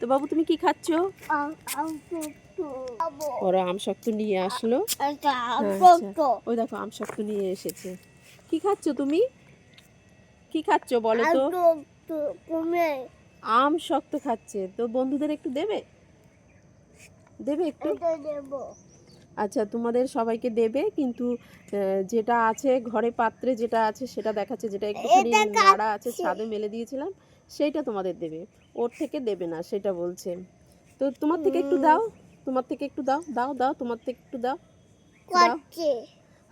তো বাবু তুমি কি খাচ্ছ? ওরা আম শক্ত নিয়ে আসলো। টুটু ওই দেখো আম শক্ত নিয়ে এসেছে। কি খাচ্ছ তুমি? কি খাচ্ছ বলো তো? আম শক্ত খাচ্ছে। তো বন্ধুদের একটু দেবে? দেবে একটু? দেবো। আচ্ছা তোমাদের সবাইকে দেবে কিন্তু যেটা আছে ঘরে পাত্রে যেটা আছে সেটা দেখাচ্ছে যেটা একটুখানি নাড়া আছে ছাদে মেলে দিয়েছিলাম সেইটা তোমাদের দেবে। ওর থেকে দেবে না সেটা বলছে। তো তোমার থেকে একটু দাও তোমার থেকে একটু দাও দাও দাও তোমার থেকে একটু দাও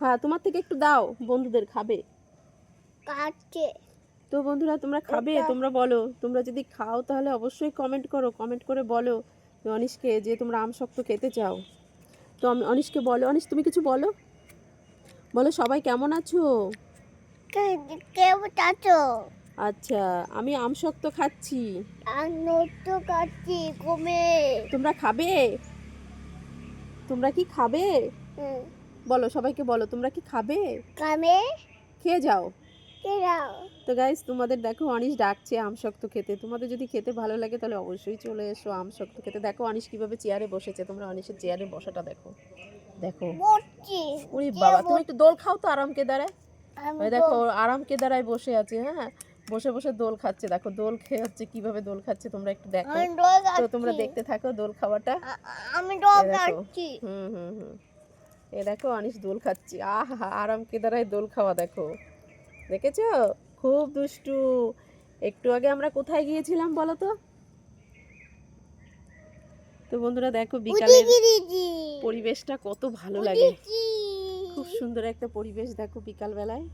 হ্যাঁ তোমার থেকে একটু দাও বন্ধুদের খাবে। তো বন্ধুরা তোমরা খাবে তোমরা বলো তোমরা যদি খাও তাহলে অবশ্যই কমেন্ট করো কমেন্ট করে বলো অনিশকে যে তোমরা আম শক্ত খেতে চাও। তো আমি অনিশকে বলো। অনিশ তুমি কিছু বলো? বলো সবাই কেমন আছো? আচ্ছা আমি আম শক্ত খাচ্ছি। আর কাটছি কমে তোমরা খাবে? তোমরা কি খাবে? বলো সবাইকে বলো তোমরা কি খাবে। খেয়ে যাও। তো গাইস তোমাদের দেখো অনিশ ডাকছে আম শক্ত খেতে। তোমাদের যদি খেতে ভালো লাগে তাহলে অবশ্যই চলে এসো আম শক্ত খেতে। দেখো অনিশ কীভাবে চেয়ারে বসেছে। তোমরা অনিশের চেয়ারে বসাটা দেখো। দেখো। কে বাবা তুমি একটু দোল খাও তো আরামকে দাঁড়ায় দেখো আরাম কেদারায় বসে আছে হ্যাঁ? বসে বসে দোল খাচ্ছে। দেখো দোল খেয়ে হচ্ছে কীভাবে দোল খাচ্ছে তোমরা একটু দেখো। তো তোমরা দেখতে থাকো দোল খাওয়াটা। আমি দেখো। কাটছি হুম হুম হুম। এ দেখো অনিশ দোল খাচ্ছি। আহা আরাম কেদারায় দোল খাওয়া দেখো। দেখেছ? খুব দুষ্টু। একটু আগে আমরা কোথায় গিয়েছিলাম বলো তো? তো বন্ধুরা দেখো বিকালের পরিবেশটা কত ভালো লাগে। খুব সুন্দর একটা পরিবেশ দেখো বিকাল বেলায়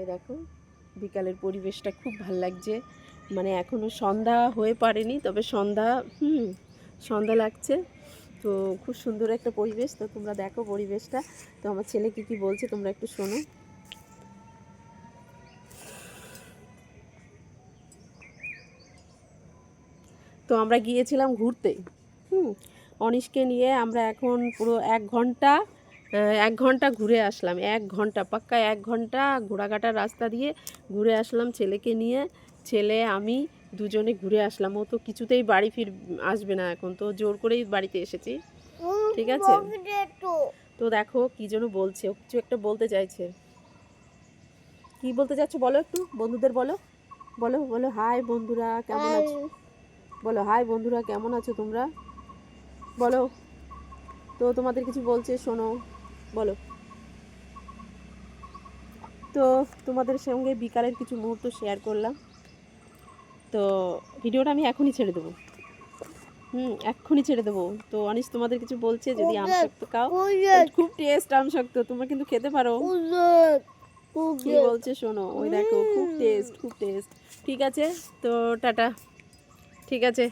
এই দেখো বিকালের পরিবেশটা খুব ভালো লাগছে। মানে এখনও সন্ধ্যা হয়ে পারেনি তবে সন্ধ্যা হুম সন্ধ্যা লাগছে। তো খুব সুন্দর একটা পরিবেশ। তো তোমরা দেখো পরিবেশটা। তো আমার ছেলে কি কি বলছে তোমরা একটু শোনো। তো আমরা গিয়েছিলাম ঘুরতে। হুম অনিশকে নিয়ে আমরা এখন পুরো এক ঘণ্টা এক ঘণ্টা ঘুরে আসলাম। এক ঘণ্টা পাক্কা এক ঘণ্টা ঘোড়াঘাটার রাস্তা দিয়ে ঘুরে আসলাম ছেলেকে নিয়ে। ছেলে আমি দুজনে ঘুরে আসলাম। ও তো কিছুতেই বাড়ি ফির আসবে না এখন। তো জোর করেই বাড়িতে এসেছি। ঠিক আছে। তো। দেখো কি যেন বলছে। ও কিছু একটা বলতে চাইছে। কি বলতে চাচ্ছ বলো একটু? বন্ধুদের বলো। বলো বলো। হাই বন্ধুরা কেমন আছো? বলো হাই বন্ধুরা কেমন আছো তোমরা? বলো তো তোমাদের কিছু বলছে শোনো। বলো। তো তোমাদের সঙ্গে বিকালের কিছু মুহূর্ত শেয়ার করলাম। তো ভিডিওটা আমি এখনই ছেড়ে দেবো। হুম এক্ষুনি ছেড়ে দেবো। তো অনিশ তোমাদের কিছু বলছে যদি আম শক্ত খাও? খুব টেস্ট আম শক্ত তোমরা কিন্তু খেতে পারো। কি বলছে শোনো ওই দেখো খুব টেস্ট খুব টেস্ট ঠিক আছে তো টাটা। ঠিক আছে।